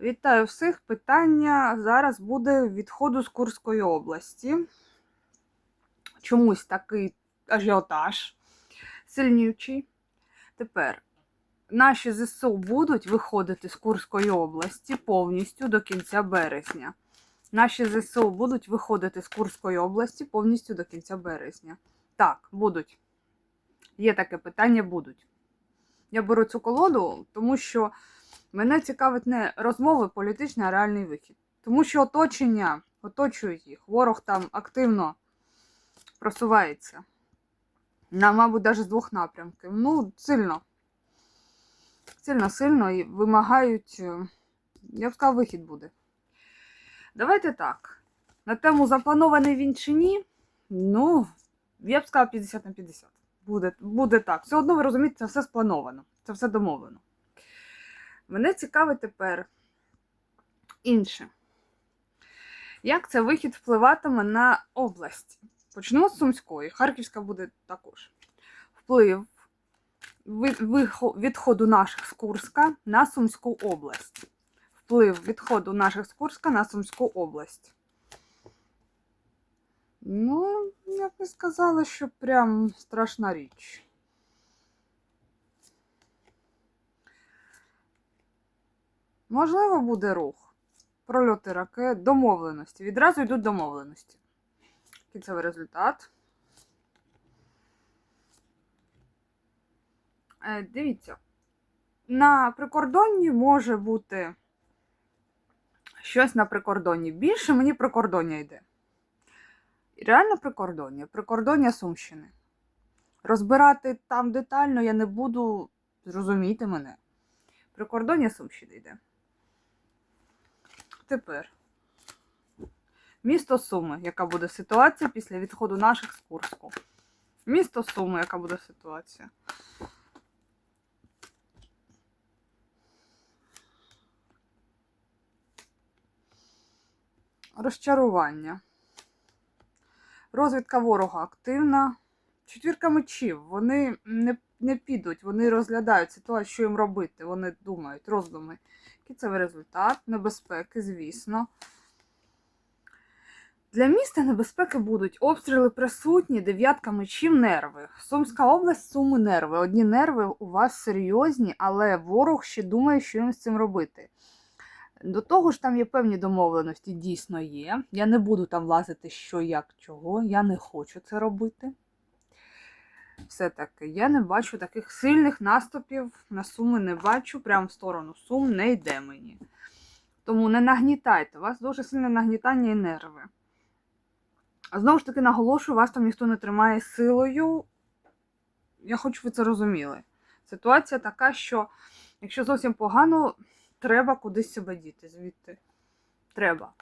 Вітаю всіх. Питання зараз буде відходу з Курської області. Чомусь такий ажіотаж сильнючий. Тепер наші ЗСУ будуть виходити з Курської області повністю до кінця березня. Наші ЗСУ будуть виходити з Курської області повністю до кінця березня. Так, будуть. Є таке питання, будуть. Я беру цю колоду, тому що мене цікавить не розмови політичні, а реальний вихід. Тому що оточення оточують їх. Ворог там активно просувається. На, мабуть, навіть з двох напрямків. Ну, сильно. Сильно, сильно і вимагають, е, я б сказав, вихід буде. Давайте так. На тему запланований він чи ні, ну, я б сказала 50 на 50. Буде, буде так. Все одно ви розумієте, це все сплановано, це все домовлено. Мене цікавить тепер інше. Як цей вихід впливатиме на області? Почнемо з Сумської, Харківська буде також. Вплив відходу наших з Курська на Сумську область. Вплив відходу наших з Курська на Сумську область. Ну, я б не сказала, що прям страшна річ. Можливо, буде рух. Прольоти ракет, домовленості. Відразу йдуть домовленості. Кінцевий результат. Е, дивіться, на прикордонні може бути щось на прикордонні. Більше мені прикордоння йде. Реально прикордоння, прикордоння Сумщини. Розбирати там детально я не буду, зрозумійте мене. Прикордоння Сумщини йде. Тепер. Місто Суми, яка буде ситуація після відходу наших з Курську. Місто Суми, яка буде ситуація. Розчарування. Розвідка ворога активна. Четвірка мечів. Вони не, не підуть, вони розглядають ситуацію, що їм робити. Вони думають, роздуми. Кінцевий результат, небезпеки, звісно. Для міста небезпеки будуть обстріли присутні, дев'ятка мечів, нерви. Сумська область, суми нерви. Одні нерви у вас серйозні, але ворог ще думає, що їм з цим робити. До того ж, там є певні домовленості, дійсно є. Я не буду там лазити, що, як, чого. Я не хочу це робити. Все-таки я не бачу таких сильних наступів на суми не бачу, прямо в сторону сум не йде мені. Тому не нагнітайте, у вас дуже сильне нагнітання і нерви. А знову ж таки наголошую, вас там ніхто не тримає силою. Я хочу, ви це розуміли. Ситуація така, що якщо зовсім погано, треба кудись себе діти звідти. Треба.